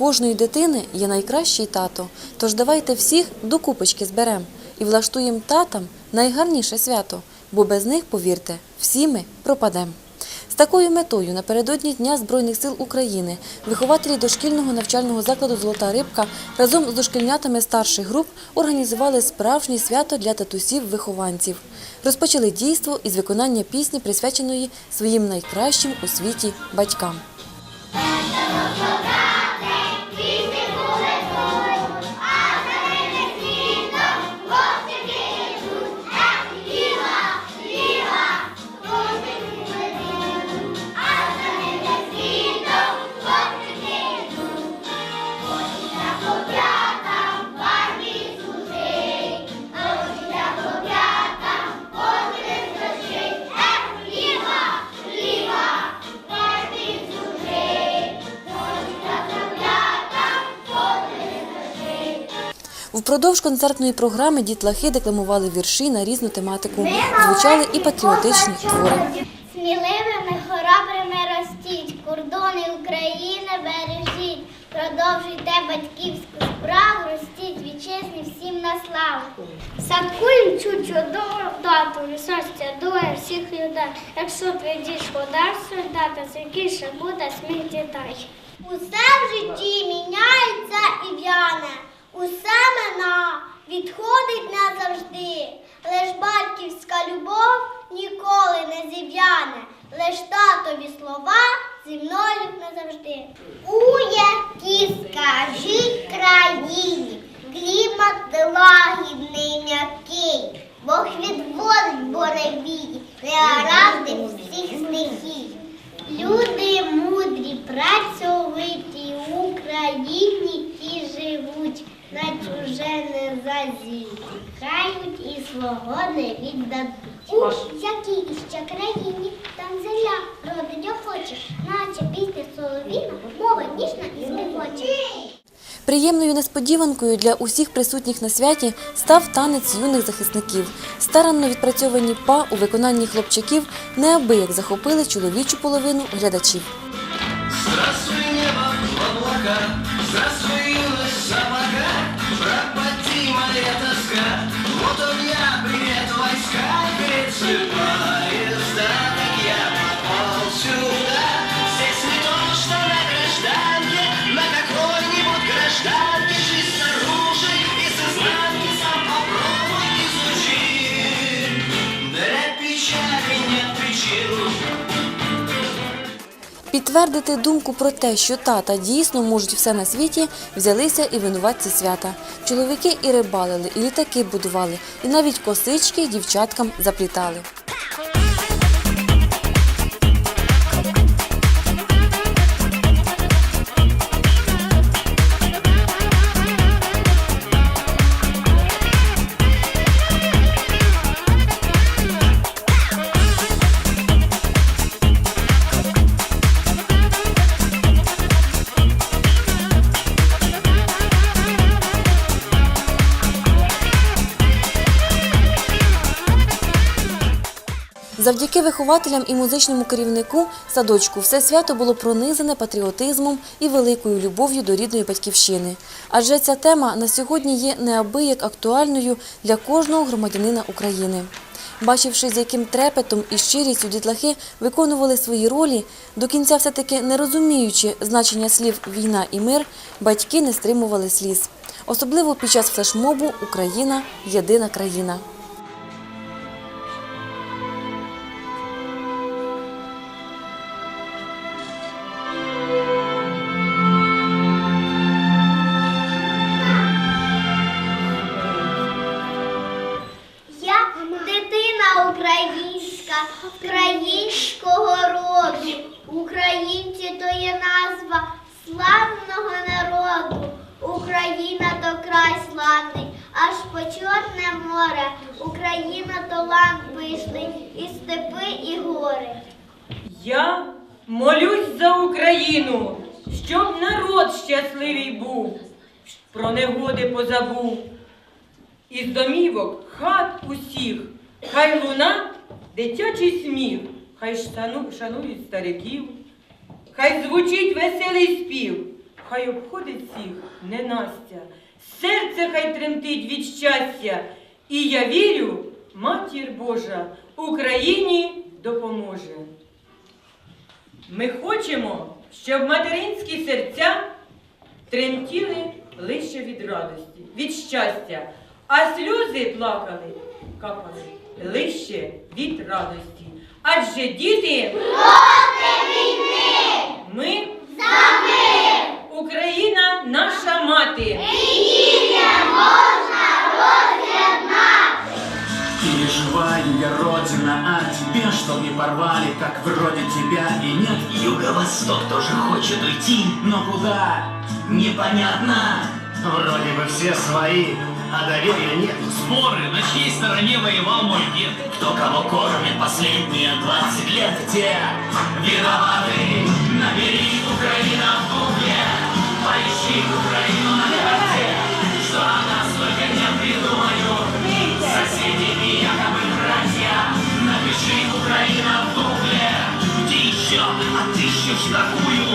кожної дитини є найкращий тато. Тож давайте всіх до купочки зберем і влаштуємо татам найгарніше свято, бо без них, повірте, всі ми пропадемо. З такою метою напередодні Дня Збройних сил України вихователі дошкільного навчального закладу Золота рибка разом з дошкільнятами старших груп організували справжнє свято для татусів-вихованців. Розпочали дійство із виконання пісні, присвяченої своїм найкращим у світі батькам. Впродовж концертної програми дітлахи декламували вірші на різну тематику, звучали і патріотичні твори. Сміливими, хоробрими ростіть, кордони України бережіть, продовжуйте батьківську справу, ростіть вітчизні всім на славу. Садкуєм чучу до дату, щастя, доля всіх людей. Якщо прийдеш вода солдата, закіше буде сміх дітей. Усе в житті міняється і в'яне, усе мина відходить назавжди. Лиш батьківська любов ніколи не зів'яне, лиш татові слова зі мною назавжди. У якій скажіть країні, клімат лагідний м'який, Бог відводить боревії, зазіхають не віддадуть. У якій іще країні там земля родить охоче, наче пісня соловіна, мова ніжна і співоча. Приємною несподіванкою для усіх присутніх на святі став танець юних захисників. Старанно відпрацьовані па у виконанні хлопчаків неабияк захопили чоловічу половину глядачів. Здравствуй, Підтвердити думку про те, що тата дійсно можуть все на світі, взялися і винуватці свята. Чоловіки і рибалили, і літаки будували, і навіть косички дівчаткам заплітали. Завдяки вихователям і музичному керівнику садочку все свято було пронизане патріотизмом і великою любов'ю до рідної батьківщини. Адже ця тема на сьогодні є неабияк актуальною для кожного громадянина України. Бачивши, з яким трепетом і щирістю дітлахи виконували свої ролі, до кінця все-таки не розуміючи значення слів війна і мир, батьки не стримували сліз. Особливо під час флешмобу Україна єдина країна. Море. Україна то ланд пишний, і степи, і гори. Я молюсь за Україну, щоб народ щасливий був, про негоди позабув. Із домівок хат усіх, хай луна дитячий сміх, хай шанують стариків, хай звучить веселий спів, хай обходить всіх ненастя. Серце хай тремтить від щастя. І я вірю, матір Божа Україні допоможе. Ми хочемо, щоб материнські серця тремтіли лише від радості, від щастя, а сльози плакали, капали лише від радості. Адже діти проти війни! Ми и нет. Юго-восток тоже хочет уйти, Но куда? непонятно. Вроде бы все свои, а доверия нет. Споры, на чьей стороне воевал мой дед. Кто кого кормит последние 20 лет. Те Виноваты, набери Украина в гугле, поищи Украину na rua